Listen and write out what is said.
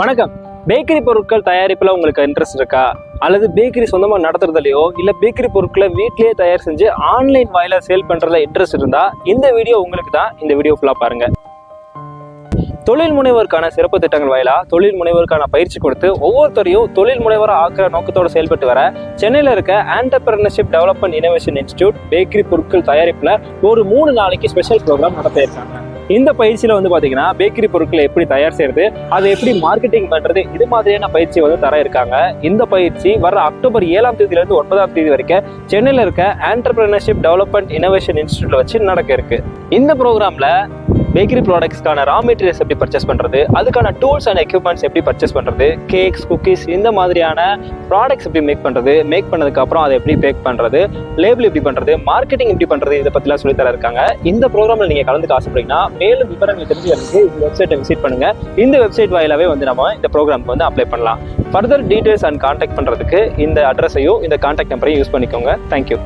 வணக்கம். பேக்கரி பொருட்கள் தயாரிப்பில் உங்களுக்கு இன்ட்ரெஸ்ட் இருக்கா? அல்லது பேக்கரி சொந்தமாக நடத்துறதுலையோ இல்லை பேக்கரி பொருட்களை வீட்லயே தயார் செஞ்சு ஆன்லைன் வாயில சேல் பண்ணுறதுல இன்ட்ரெஸ்ட் இருந்தால் இந்த வீடியோ உங்களுக்கு தான் இந்த வீடியோ ஃபுல்லாக பாருங்கள் தொழில் முனைவோருக்கான சிறப்பு திட்டங்கள் வாயிலா தொழில் முனைவோருக்கான பயிற்சி கொடுத்து ஒவ்வொருத்தரையும் தொழில் முனைவராக ஆக்கிற நோக்கத்தோடு செயல்பட்டு வர சென்னையில் இருக்க entrepreneurship development innovation institute bakery பொருட்கள் தயாரிப்பில் ஒரு மூணு நாளைக்கு ஸ்பெஷல் ப்ரோக்ராம் நடத்தியிருக்காங்க. இந்த பயிற்சியில் வந்து பார்த்தீங்கன்னா பேக்கரி பொருட்களை எப்படி தயார் செய்யறது அதை எப்படி மார்க்கெட்டிங் பண்ணுறது இது மாதிரியான பயிற்சி வந்து தர இருக்காங்க. இந்த பயிற்சி வர அக்டோபர் ஏழாம் தேதியிலேருந்து ஒன்பதாம் தேதி வரைக்கும் சென்னையில் இருக்க ஆண்டர்பிரினர்ஷிப் டெவலப்மெண்ட் இனோவேஷன் இன்ஸ்டியூட்டில் வச்சு நடக்க இருக்கு. இந்த ப்ரோக்ராமில் பேக்கரி ப்ராடக்ட்ஸ்க்கான ரா மெட்டீரியல்ஸ் எப்படி பர்ச்சேஸ் பண்ணுறது அதுக்கான டூல்ஸ் அண்ட் எக்யூப்மெண்ட்ஸ் எப்படி பர்ச்சேஸ் பண்ணுறது கேக்ஸ் குக்கீஸ் இந்த மாதிரியான ப்ராடக்ட்ஸ் எப்படி மேக் பண்ணுறது மேக் பண்ணதுக்கப்புறம் அதை எப்படி பேக் பண்ணுறது லேபிள் எப்படி பண்ணுறது மார்க்கெட்டிங் எப்படி பண்ணுறது இதை பற்றிலாம் சொல்லித்தர இருக்காங்க இந்த ப்ரோக்ராம்ல நீங்கள் கலந்துக்க ஆசைப்பட்டீங்கன்னா மேலும் விவரங்கள் தெரிஞ்சுக்கிறதுக்கு இந்த வெப்சைட்டை விசிட் பண்ணுங்கள் இந்த வெப்சைட் வாயிலாகவே வந்து நம்ம இந்த ப்ரோக்ராமுக்கு வந்து அப்ளை பண்ணலாம். ஃபர்தர் டீடைல்ஸ் அண்ட் கான்டாக்ட் பண்ணுறதுக்கு இந்த அட்ரஸையும் இந்த கான்டாக்ட் நம்பரையும் யூஸ் பண்ணிக்கோங்க. தேங்க்யூ